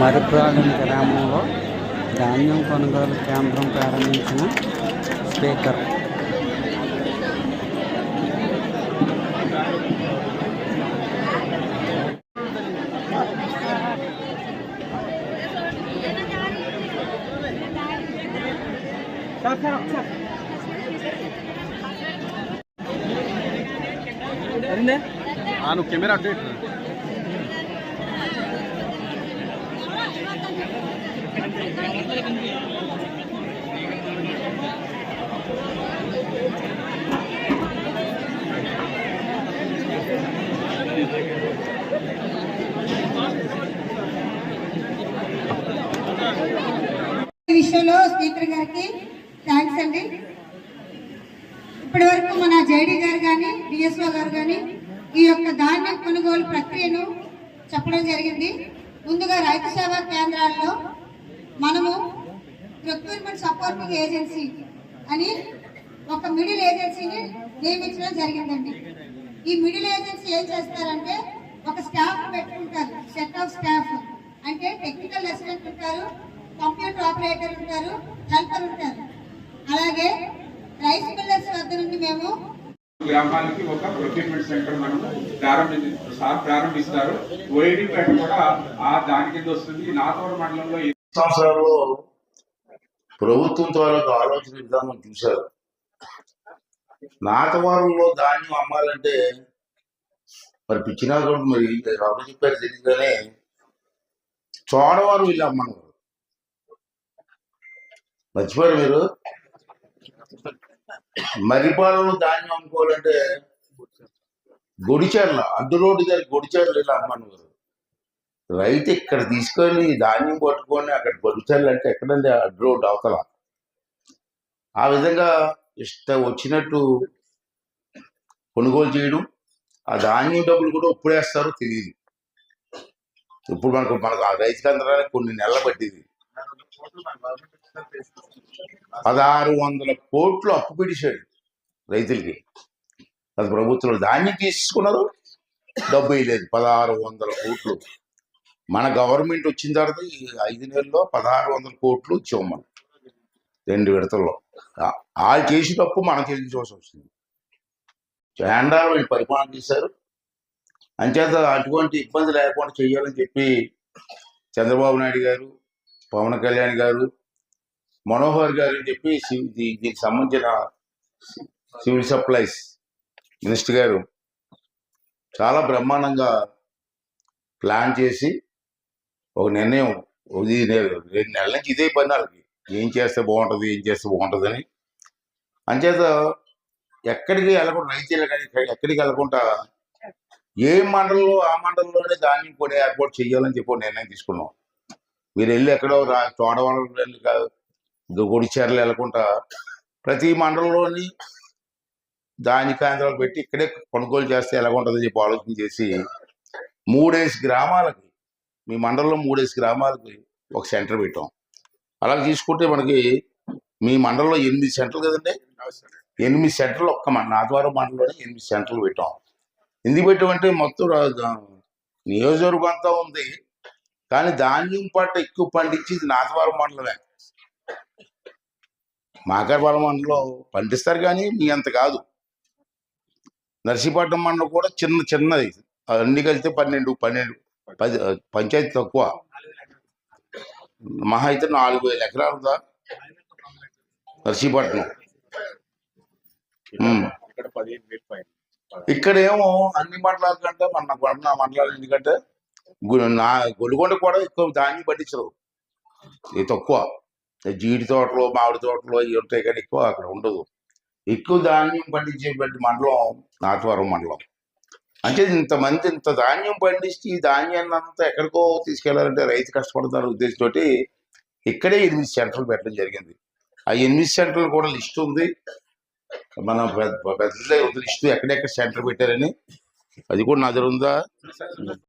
మరిప్రాణం గ్రామంలో ధాన్యం కొనుగోలు కేంద్రం ప్రారంభించిన స్పీకర్. కెమెరా అడ్డు విషయంలో స్పీకర్ గారికి థ్యాంక్స్ అండి. ఇప్పటి వరకు మన జేడీ గారు కానీ డిఎస్ఓ గారు కానీ ఈ యొక్క ధాన్యం కొనుగోలు ప్రక్రియను చెప్పడం జరిగింది. ముందుగా రైతు సేవా కేంద్రాల్లో మనము ప్రొక్యూర్మెంట్ సపోర్టింగ్ ఏజెన్సీ అని ఒక మిడిల్ ఏజెన్సీని నియమించడం జరిగిందండి. ఈ మిడిల్ ఏజెన్సీ ఏం చేస్తారంటే ఒక స్టాఫ్ పెట్టుకుంటారు సెట్ ఆఫ్ స్టాఫ్. అంటే టెక్నికల్ అసిస్టెంట్ ఉంటారు కంప్యూటర్ ఆపరేటర్ ఉంటారు హెల్పర్ ఉంటారు. అలాగే రైస్ మిల్లర్స్ వద్ద నుండి మేము గ్రామాలకి ఒక ప్రొక్యూర్మెంట్ సెంటర్ మనం ప్రారంభి సార్ ప్రారంభిస్తారు. ఓఏడిపేట కూడా ఆ దాని కింద వస్తుంది. నాతవరం మండలంలో సంవత్సరాల్లో ప్రభుత్వం తాలూకు ఆలోచన విధానం చూశారు. నాటవారంలో ధాన్యం అమ్మాలంటే మరి పిచ్చినా కూడా మరి ఎవరు చెప్పారు తెలియదు కానీ చోడవారు వీళ్ళు అమ్మన్నారు. మర్చిపోయారు మీరు? మరిపాలలో ధాన్యం అమ్ముకోవాలంటే గొడిచెర్ల అడ్డు రోడ్డు దగ్గర గొడిచెర్లు ఇలా అమ్మన్నారు రైతు ఇక్కడ తీసుకొని ధాన్యం పట్టుకొని అక్కడ గొడిచెర్లు అంటే ఎక్కడండి అడ్డు రోడ్డు అవతల? ఆ విధంగా ఇష్ట వచ్చినట్టు కొనుగోలు చేయడం ఆ ధాన్యం డబ్బులు కూడా ఇప్పుడేస్తారో తెలియదు ఇప్పుడు మనకు మనకు ఆ రైతుకి అందడానికి కొన్ని నెలలు పట్టింది. పదహారు వందల కోట్లు అప్పు పిడిచాడు రైతులకి. అది ప్రభుత్వం ధాన్యం తీసుకున్నారు. డబ్బు వేయలేదు పదహారు వందల కోట్లు. మన గవర్నమెంట్ వచ్చిన తర్వాత ఈ ఐదు నెలల్లో పదహారు వందల కోట్లు ఇచ్చాం మనం రెండు విడతల్లో. ఆ- కేసు చేసి తప్పు మనం చెల్లించవలసి వస్తుంది. చాండాలు వీళ్ళు పరిపాలన చేశారు. అంచేత అటువంటి ఇబ్బంది లేకుండా చేయాలని చెప్పి చంద్రబాబు నాయుడు గారు పవన్ కళ్యాణ్ గారు మనోహర్ గారు అని చెప్పి సి- దీనికి సంబంధించిన సివిల్ సప్లైస్ మినిస్టర్ గారు చాలా బ్రహ్మాండంగా ప్లాన్ చేసి ఒక నిర్ణయం ఇది రెండు నెలల నుంచి ఇదే పని వాళ్ళకి. ఏం చేస్తే బాగుంటుంది ఏం చేస్తే బాగుంటుందని. అంచేత ఎక్కడికి వెళ్ళకుండా రైతులు కానీ ఎక్కడికి వెళ్ళకుండా ఏ మండలంలో ఆ మండలంలోనే ధాన్యం కొనే ఏర్పాటు చేయాలని చెప్పి నిర్ణయం తీసుకున్నాం. మీరు వెళ్ళి ఎక్కడో రా తోడవరం వెళ్ళి కాదు గుడిచేరలు వెళ్ళకుండా ప్రతి మండలంలోని దాని కేంద్రాలు పెట్టి ఇక్కడే కొనుగోలు చేస్తే ఎలా ఉంటుందని చెప్పి ఆలోచన చేసి మూడేసి గ్రామాలకి మీ మండలంలో మూడేసి గ్రామాలకి ఒక సెంటర్ పెట్టాం. అలా తీసుకుంటే మనకి మీ మండలంలో ఎనిమిది సెంటర్లు కదండి? ఎనిమిది సెంటర్లు ఒక్క నాద్వారం మండలంలోనే ఎనిమిది సెంటర్లు పెట్టాం. ఎందుకు పెట్టామంటే మొత్తం నియోజకవర్గం అంతా ఉంది. కానీ ధాన్యం పంట ఎక్కువ పండించేది నాథవరం మండలమే. మాకారపాలెం మండలం పండిస్తారు కానీ మీ అంత కాదు. నర్సీపట్నం మండలం కూడా చిన్న చిన్నది. అన్ని కలిస్తే పన్నెండు పన్నెండు పది పంచాయతీ తక్కువ. మహా అయితే నాలుగు వేల ఎకరాలు ఉందా నర్సీపట్నం. ఇక్కడ ఇక్కడేమో అన్ని మండలాల కంటే మన మన మండలాలు ఎందుకంటే నా గొలుగొండ కూడా ఎక్కువ ధాన్యం పండించరు. ఇది తక్కువ. జీడి తోటలు మామిడి తోటలు ఇవి ఉంటాయి కానీ ఎక్కువ అక్కడ ఉండదు. ఎక్కువ ధాన్యం పండించేటువంటి మండలం నాటవరం మండలం. అంటే ఇంతమంది ఇంత ధాన్యం పండించి ఈ ధాన్యాన్ని అంతా ఎక్కడికో తీసుకెళ్ళాలంటే రైతు కష్టపడుతున్న ఉద్దేశంతో ఇక్కడే ఎనిమిది సెంటర్లు పెట్టడం జరిగింది. ఆ ఎనిమిది సెంటర్లు కూడా లిస్ట్ ఉంది. మన పెద్ద పెద్ద లిస్ట్ ఎక్కడెక్కడ సెంటర్ పెట్టారని. అది కూడా నా దగ్గర ఉందా?